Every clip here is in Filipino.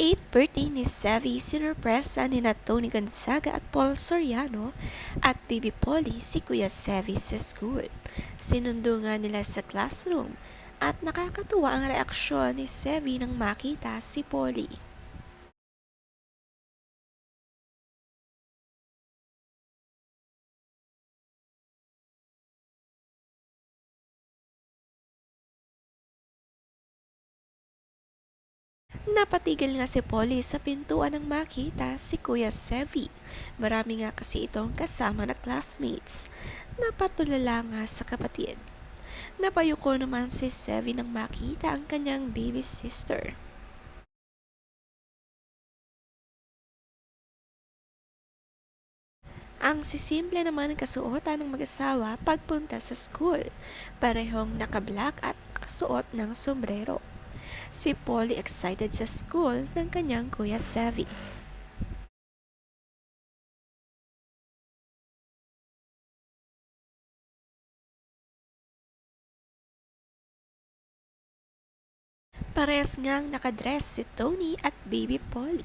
Sa 8th birthday ni Sevi, sinurpresa ni na Tony Gonzaga at Paul Soriano at Baby Polly si Kuya Sevi sa school. Sinundo nga nila sa classroom at nakakatuwa ang reaksyon ni Sevi nang makita si Polly. Napatigil nga si Polly sa pintuan nang makita si Kuya Sevi. Marami nga kasi itong kasama na classmates. Napatulala nga sa kapatid. Napayuko naman si Sevi nang makita ang kanyang baby sister. Ang sisimple naman ang kasuotan ng mag-asawa pagpunta sa school. Parehong naka-black at nakasuot ng sombrero. Si Polly excited sa school ng kanyang kuya Sevi. Parehas ngang nakadress si Tony at baby Polly.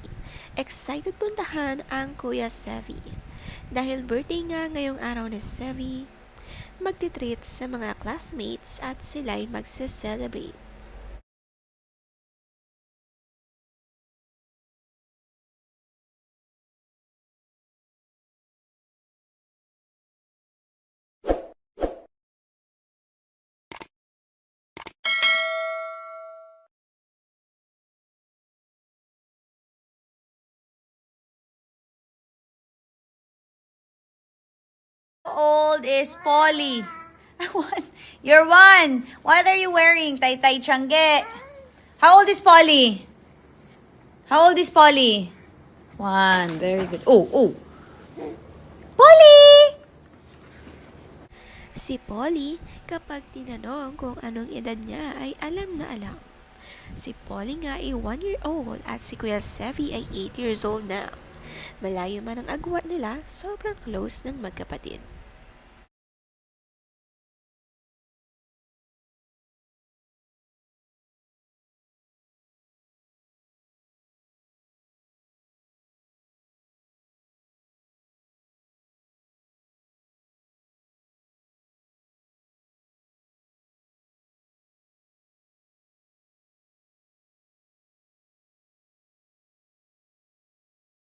Excited puntahan ang kuya Sevi. Dahil birthday nga ngayong araw ni Sevi, magtitreat sa mga classmates at sila'y magse-celebrate. Old is Polly? One. You're one. What are you wearing? Tai Tai Changge. How old is Polly? How old is Polly? One. Very good. Oh, oh. Polly! Si Polly, kapag tinanong kung anong edad niya ay alam na alam. Si Polly nga ay 1 year old at si Kuya Sevi ay 8 years old na. Malayo man ang agwat nila, sobrang close ng magkapatid.